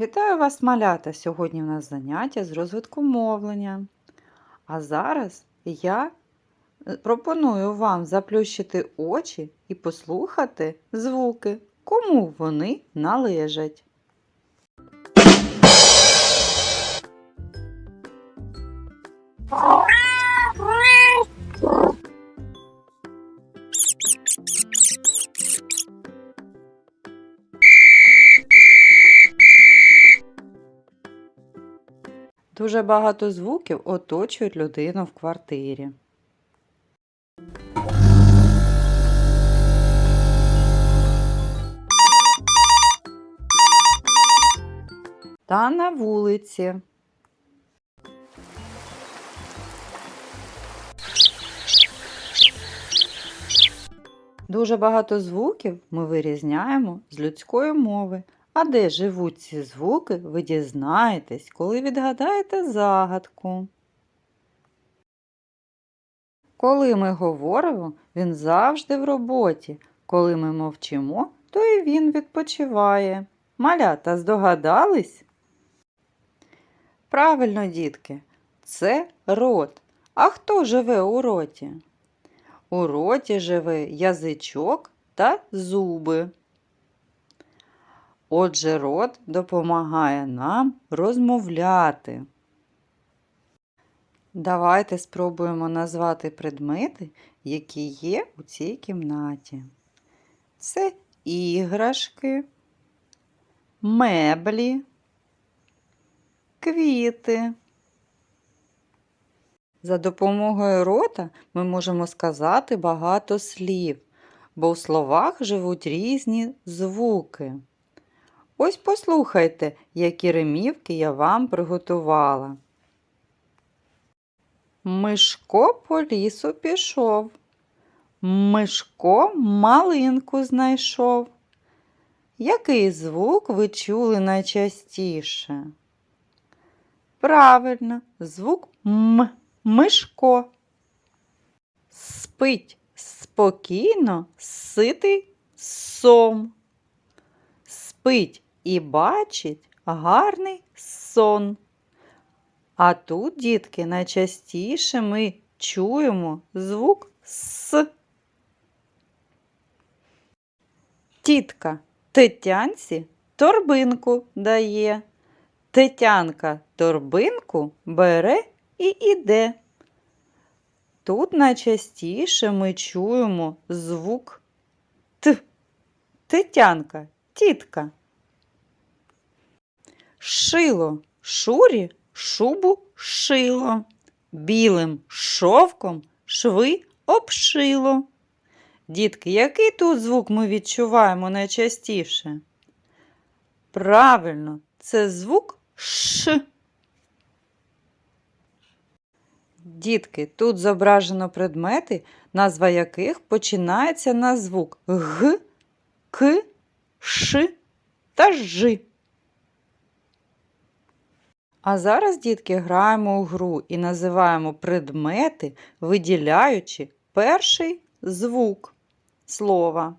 Вітаю вас, малята! Сьогодні у нас заняття з розвитку мовлення. А зараз я е, пропоную вам заплющити очі і послухати звуки, кому вони належать. Дуже багато звуків оточують людину в квартирі. Та на вулиці. Дуже багато звуків ми вирізняємо з людської мови. А де живуть ці звуки, ви дізнаєтесь, коли відгадаєте загадку. Коли ми говоримо, він завжди в роботі. Коли ми мовчимо, то і він відпочиває. Малята здогадались? Правильно, дітки, це рот. А хто живе у роті? У роті живе язичок та зуби. Отже, рот допомагає нам розмовляти. Давайте спробуємо назвати предмети, які є у цій кімнаті. Це іграшки, меблі, квіти. За допомогою рота ми можемо сказати багато слів, бо у словах живуть різні звуки. Ось послухайте, які ремівки я вам приготувала. Мишко по лісу пішов. Мишко малинку знайшов. Який звук ви чули найчастіше? Правильно, звук М. Мишко. Спить спокійно, ситий сом. Спить і бачить гарний сон. А тут, дітки, найчастіше ми чуємо звук С. Тітка Тетянці торбинку дає. Тетянка торбинку бере і іде. Тут найчастіше ми чуємо звук Т. Тетянка, тітка. Шило шурі шубу шило. Білим шовком шви обшило. Дітки, який тут звук ми відчуваємо найчастіше? Правильно, це звук Ш. Дітки, тут зображено предмети, назва яких починається на звук Г, К, Ш та Ж. А зараз, дітки, граємо у гру і називаємо предмети, виділяючи перший звук слова.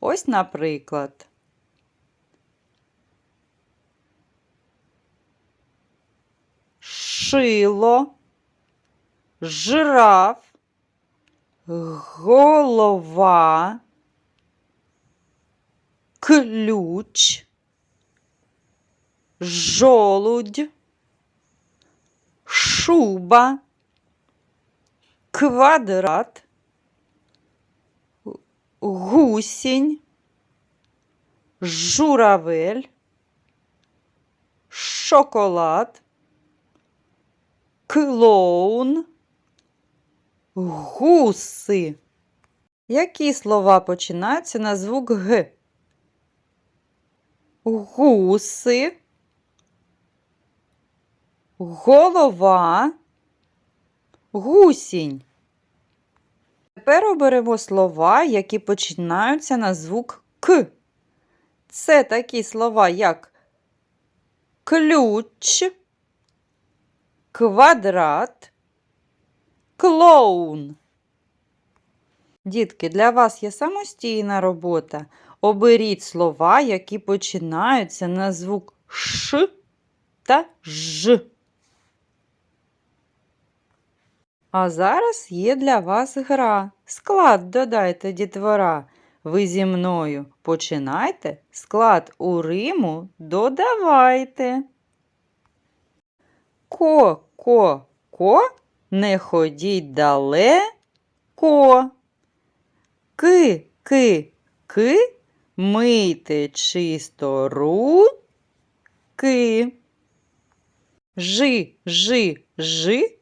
Ось, наприклад. Шило, жираф, голова, ключ, жолудь, шуба, квадрат, гусінь, журавель, шоколад, клоун, гуси. Які слова починаються на звук Г? Гуси, голова, гусінь. Тепер оберемо слова, які починаються на звук К. Це такі слова, як ключ, квадрат, клоун. Дітки, для вас є самостійна робота. Оберіть слова, які починаються на звук Ш та Ж. А зараз є для вас гра. Склад додайте дітвора. Ви зі мною починайте, склад у Риму додавайте. Ко, ко, ко, не ходіть далеко. Ки, ки, ки, мийте чисто руки. Жи, жи, жи,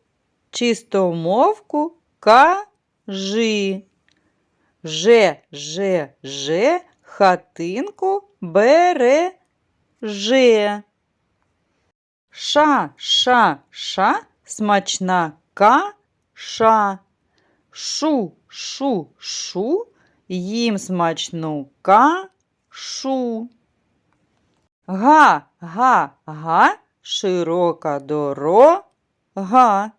чистомовку кажи. Же, же, же, хатинку береже. Ша, ша, ша, смачна каша. Шу, шу, шу, їм смачну кашу. Га, га, га, широка дорога.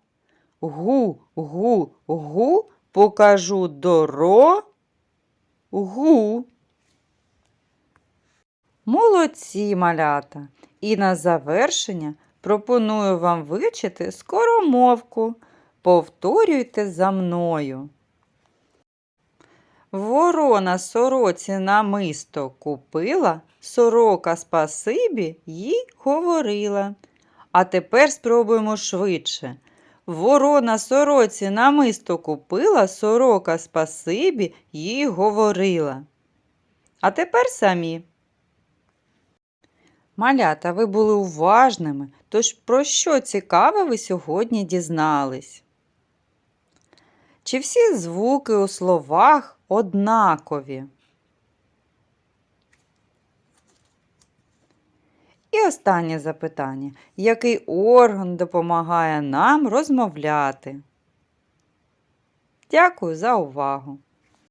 Гу, гу, гу, покажу дорогу. Молодці, малята! І на завершення пропоную вам вивчити скоромовку. Повторюйте за мною. Ворона сороці намисто купила, сорока спасибі їй говорила. А тепер спробуємо швидше. Ворона сороці намисто купила, сорока спасибі їй говорила. А тепер самі. Малята, ви були уважними, тож про що цікаве ви сьогодні дізнались? Чи всі звуки у словах однакові? І останнє запитання. Який орган допомагає нам розмовляти? Дякую за увагу!